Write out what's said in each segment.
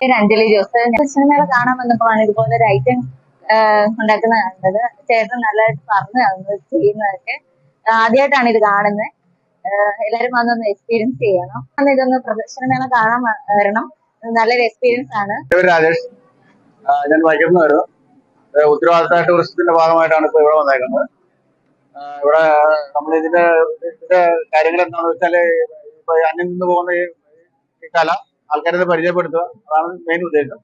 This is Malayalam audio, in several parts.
പേര് അഞ്ജലി ജോസ്. കാണാൻ വന്നപ്പോഴാണ് ഇതുപോലെ ഒരു ഐറ്റം ഉണ്ടാക്കുന്ന കണ്ടത്. ചേട്ടൻ നല്ലതായിട്ട് പറഞ്ഞു തന്നു ചെയ്യുന്നതൊക്കെ ആദ്യമായിട്ടാണ് ഇത് കാണുന്നത്. എല്ലാവരും വന്നൊന്ന് എക്സ്പീരിയൻസ് ചെയ്യണം. അന്ന് ഇതൊന്ന് പ്രദർശനമേള കാണാൻ വരണം. നല്ലൊരു എക്സ്പീരിയൻസ് ആണ്. രാജേഷ്. ഞാൻ വൈകുന്നു ഉത്തരവാദിത്ത ടൂറിസത്തിന്റെ ഭാഗമായിട്ടാണ് ഇപ്പൊ ഇവിടെ വന്നേക്കുന്നത്. ഇവിടെ നമ്മൾ ഇതിന്റെ ഇതിന്റെ കാര്യങ്ങൾ എന്താണെന്ന് വെച്ചാൽ ഇപ്പൊ അന്യം നിന്ന് പോകുന്ന ഈ കല ആൾക്കാരെ പരിചയപ്പെടുത്തുക. അതാണ് മെയിൻ ഉദ്ദേശം.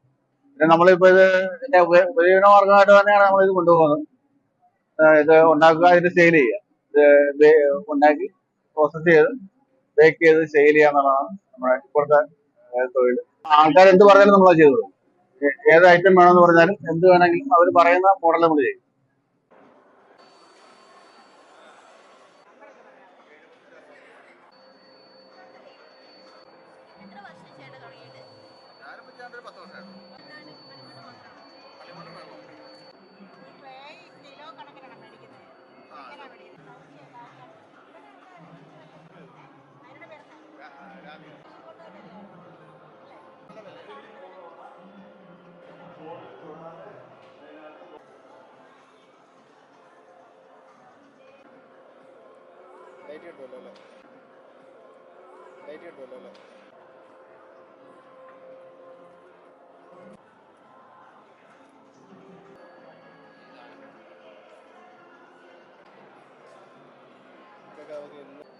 പിന്നെ നമ്മളിപ്പോ ഇത് ഇതിന്റെ ഉപ- ഉപജീവന മാർഗമായിട്ട് തന്നെയാണ് നമ്മൾ ഇത് കൊണ്ടുപോകുന്നത് ഇത് ഉണ്ടാക്കുക ഇത് സെയിൽ ചെയ്യുക. ഇത് ഉണ്ടാക്കി പ്രോസസ് ചെയ്ത് ബേക്ക് ചെയ്ത് സെയിൽ ചെയ്യുക എന്നുള്ളതാണ് നമ്മുടെ ഇപ്പോഴത്തെ തൊഴിൽ ആൾക്കാർ എന്ത് പറഞ്ഞാലും നമ്മൾ ചെയ്തു. ഏത് ഐറ്റം വേണമെന്ന് പറഞ്ഞാലും എന്ത് വേണമെങ്കിലും അവർ പറയുന്ന മോഡൽ നമ്മൾ ചെയ്യും. ലൈറ്റ് കിട്ടുമല്ലോ അല്ലേ? ലൈറ്റ് കിട്ടുമല്ലോ അല്ലേ? 伺う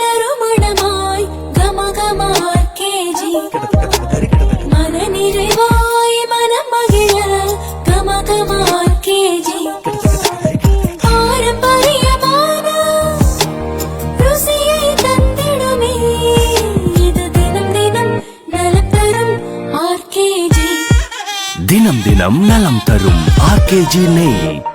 നറുമണമായി ഗമഗമായി കെ ജി മനനിരവായി മനം മകിഴ ഗമഗമായി കെ ജി. ദിനം ദിനം നലം തരും ആർ കെ ജി നെയ്.